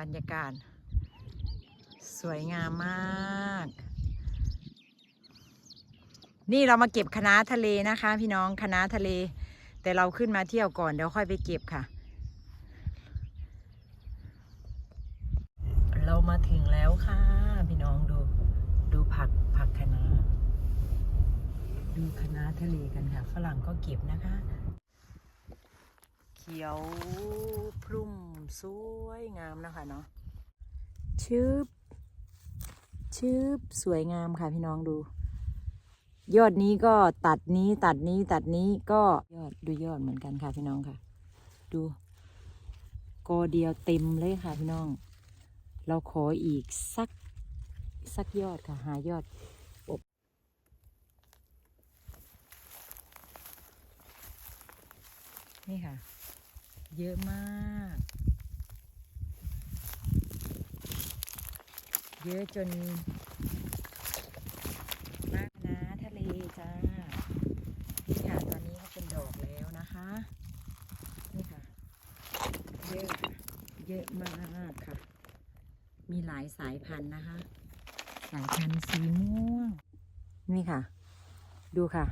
บรรยากาศ สวยงามมาก นี่เรามาเก็บคณะทะเลนะคะ พี่น้องคณะทะเล แต่เราขึ้นมาเที่ยวก่อนเดี๋ยวค่อยไปเก็บค่ะ เรามาถึงแล้วค่ะ พี่น้องดูดูผักผักคณะดูคณะทะเลกันค่ะฝรั่งก็เก็บนะคะ เขียวพรุ่ม สวยงามนะคะเนาะชืบชืบสวยงามค่ะพี่น้องดู ยอดนี้ก็ตัดนี้ตัดนี้ตัดนี้ก็ยอดดูยอดเหมือนกันค่ะพี่น้องค่ะ ดูกอเดียวเต็มเลยค่ะพี่น้อง เราขออีกสักสักยอดค่ะ หายอดอบนี่ค่ะ เยอะมาก เยอะจน มากนะทะเลจ้านี่ค่ะตอนนี้ก็เป็นดอกแล้วนะคะ นี่ค่ะ เยอะเยอะมากค่ะ มีหลายสายพันธุ์นะคะ สายพันธุ์สีม่วง นี่ค่ะ ดูค่ะ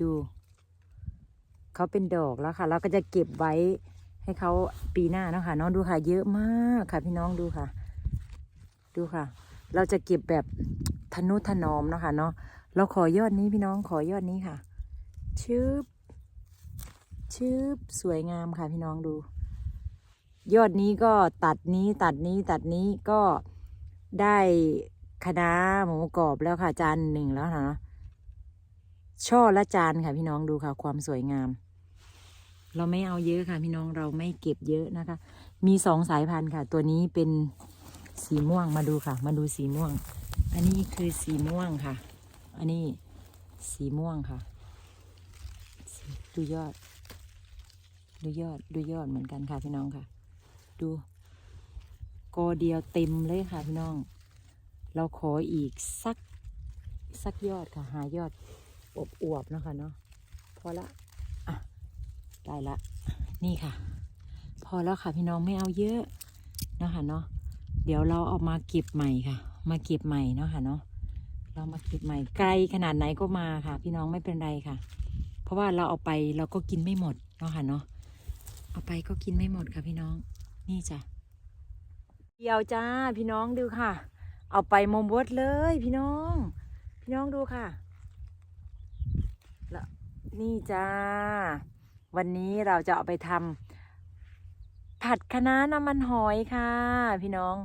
ดูเขาเป็นดอกแล้วค่ะ เราก็จะเก็บไว้ให้เขาปีหน้าเนาะค่ะน้องดูค่ะ เยอะมากค่ะ พี่น้องดูค่ะ ดูค่ะ เราจะเก็บแบบทนุถนอมเนาะค่ะเนาะเราขอยอดนี้พี่น้องขอยอดนี้ค่ะ ชืบชืบสวยงามค่ะพี่น้องดู ยอดนี้ก็ตัดนี้ตัดนี้ตัดนี้ก็ได้คณะหมูกรอบแล้วค่ะ จานหนึ่งแล้วนะช่อละจานค่ะพี่น้องดูค่ะ ความสวยงาม เราไม่เอาเยอะค่ะ พี่น้องเราไม่เก็บเยอะนะคะ มีสองสายพันธุ์ค่ะ ตัวนี้เป็น สีม่วงมาดูค่ะ มาดูสีม่วง อันนี้คือสีม่วงค่ะ อันนี้สีม่วงค่ะ ดูยอด ดูยอด ดูยอดเหมือนกันค่ะพี่น้องค่ะ ดูกอเดียวเต็มเลยค่ะพี่น้อง เราขออีกสักสักยอดค่ะ หายอดอบอวบนะคะเนาะพอละอะได้ละ นี่ค่ะ พอแล้วค่ะพี่น้องไม่เอาเยอะนะคะเนาะ เดี๋ยวเราเอามาเก็บใหม่ค่ะ มาเก็บใหม่เนาะค่ะเนาะเรามาเก็บใหม่ไกลขนาดไหนก็มาค่ะ พี่น้องไม่เป็นไรค่ะ เพราะว่าเราเอาไปเราก็กินไม่หมดเนาะค่ะเนาะเอาไปก็กินไม่หมดค่ะพี่น้อง นี่จ้ะเดียวจ้าพี่น้องดูค่ะ เอาไปมมบดเลย พี่น้อง พี่น้องดูค่ะแล้วนี่จ้า วันนี้เราจะเอาไปทำ ผัดคะน้าน้ำมันหอยค่ะ พี่น้อง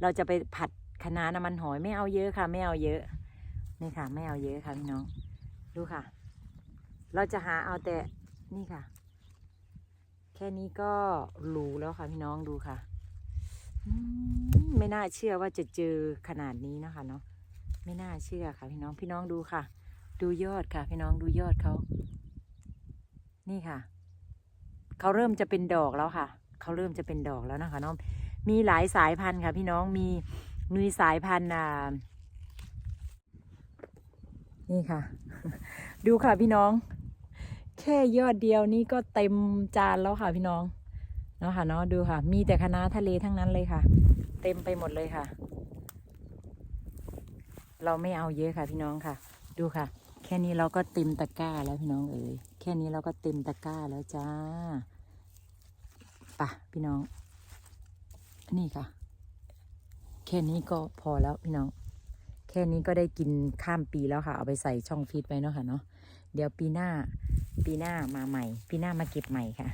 เราจะไปผัดคะน้าน้ำมันหอยไม่เอาเยอะค่ะ ไม่เอาเยอะ นี่ค่ะ ไม่เอาเยอะค่ะพี่น้อง ดูค่ะ เราจะหาเอาแต่นี่ค่ะ แค่นี้ก็หรูแล้วค่ะพี่น้องดูค่ะไม่น่าเชื่อว่าจะเจอขนาดนี้นะคะเนาะไม่น่าเชื่อค่ะ พี่น้องพี่น้องดูค่ะ ดูยอดค่ะ พี่น้องดูยอดเขานี่ค่ะเขาเริ่มจะเป็นดอกแล้วค่ะ เขาเริ่มจะเป็นดอกแล้วนะคะเนาะมีหลายสายพันธุ์ค่ะพี่น้องมีมีสายพันธุ์อ่านี่ค่ะ ดูค่ะพี่น้อง แค่ยอดเดียวนี้ก็เต็มจานแล้วค่ะพี่น้องเนาะค่ะเนาะดูค่ะ มีแต่คณะทะเลทั้งนั้นเลยค่ะ เต็มไปหมดเลยค่ะ เราไม่เอาเยอะค่ะพี่น้องค่ะ ดูค่ะ แค่นี้เราก็เต็มตะกร้าแล้วพี่น้องเอ๋ยแค่นี้เราก็เต็มตะกร้าแล้วจ้า ปะพี่น้อง นี่ค่ะ แค่นี้ก็พอแล้วพี่น้อง แค่นี้ก็ได้กินข้ามปีแล้วค่ะ เอาไปใส่ช่องฟีดไว้เนาะค่ะเนาะ เดี๋ยวปีหน้า ปีหน้ามาใหม่ ปีหน้ามาเก็บใหม่ค่ะ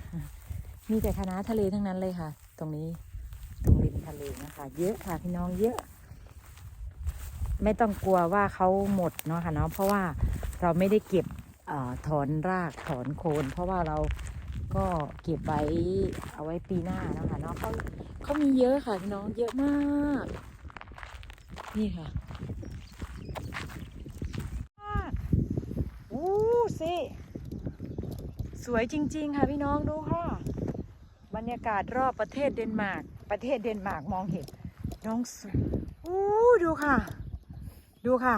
มีแต่คณะทะเลทั้งนั้นเลยค่ะ ตรงนี้ตรงริมทะเลนะคะ เยอะค่ะพี่น้องเยอะ ไม่ต้องกลัวว่าเขาหมดเนาะค่ะเนาะ เพราะว่าเราไม่ได้เก็บอถอนรากถอนโคน เพราะว่าเรา ก็เก็บไว้เอาไว้ปีหน้านะคะเนาะเขาเขามีเยอะค่ะพี่น้องเยอะมาก นี่ค่ะอู้สิสวยจริง ๆ ค่ะพี่น้องดูค่ะบรรยากาศรอบประเทศเดนมาร์กประเทศเดนมาร์กมองเห็นน้องสวยอู้ดูค่ะ ดูค่ะ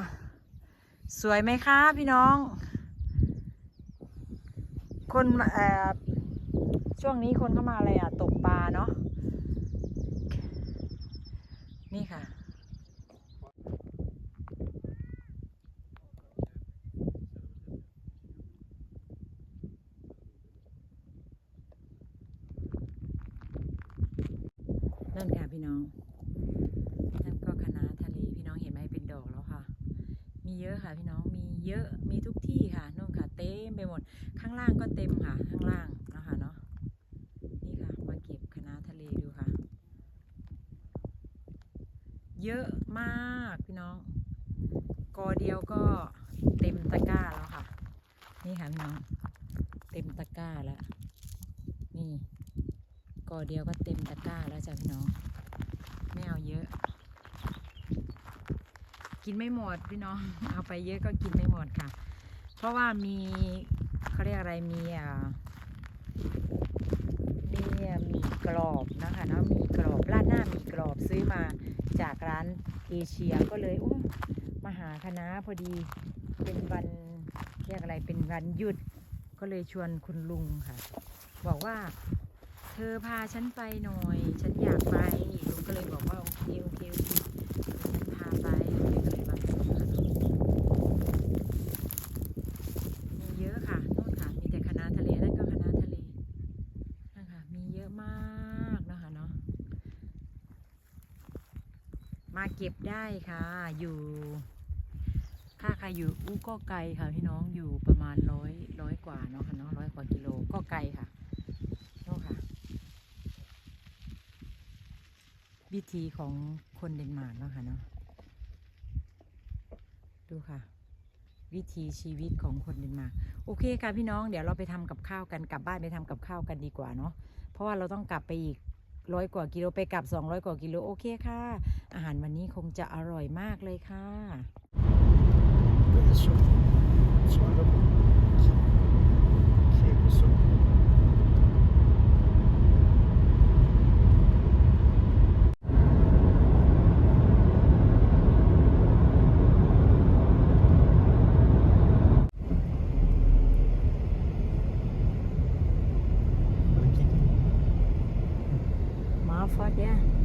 สวยไหมคะพี่น้อง คนเอ่อ ช่วงนี้คนเข้ามาอะไรอะ ตกปลาเนาะนี่ค่ะ นั่นค่ะพี่น้อง นั่นก็คณะทะเลพี่น้องเห็นไหมเป็นดอกแล้วค่ะ มีเยอะค่ะพี่น้อง มีเยอะ มีทุกที่ค่ะนู่นค่ะ เต็มไปหมด ข้างล่างก็เต็มค่ะ ข้างล่างนะคะเนาะ นี่ค่ะ มาเก็บคณะทะเลดูค่ะ เยอะมากพี่น้อง กอเดียวก็เต็มตะกร้าแล้วค่ะ นี่ค่ะพี่น้อง เต็มตะกร้าแล้ว นี่กอเดียวก็เต็มตะกร้าแล้วจ้ะพี่น้อง ไม่เอาเยอะ กินไม่หมดพี่น้อง เอาไปเยอะก็กินไม่หมดค่ะ เพราะว่ามีเขาเรียกอะไรมีอ่ามีอ่ามีกรอบนะคะเนาะมีกรอบราดหน้ามีกรอบซื้อมา จากร้านเอเชียก็เลยโอ้มาหาคณะพอดีเป็นวันเรียกอะไรเป็นวันหยุด ก็เลยชวนคุณลุงค่ะ บอกว่า เธอพาฉันไปหน่อย ฉันอยากไปลุงก็เลยบอกว่าโอเคโอเคโอเคฉันพาไปเลยก็เลยมาส่งค่ะเนาะมีเยอะค่ะโน่นค่ะ มีแต่คณะทะเลนั่นก็คณะทะเลนั่นค่ะ มีเยอะมากนะคะเนาะ มาเก็บได้ค่ะ อยู่ถ้าใครอยู่อู้ก็ไกลค่ะพี่น้องอยู่ประมาณร้อยร้อยกว่าเนาะค่ะเนาะร้อยกว่ากิโลก็ไกลค่ะโน่นค่ะ วิธีของคนเดนมาร์กเนาะค่ะเนาะดูค่ะ วิธีชีวิตของคนเดนมาร์กโอเคค่ะพี่น้องเดี๋ยวเราไปทำกับข้าวกันกลับบ้านไปทำกับข้าวกันดีกว่าเนาะเพราะว่าเราต้องกลับไปอีก ร้อยกว่ากิโลไปกลับสองร้อยกว่ากิโลโอเคค่ะ อาหารวันนี้คงจะอร่อยมากเลยค่ะ God, yeah.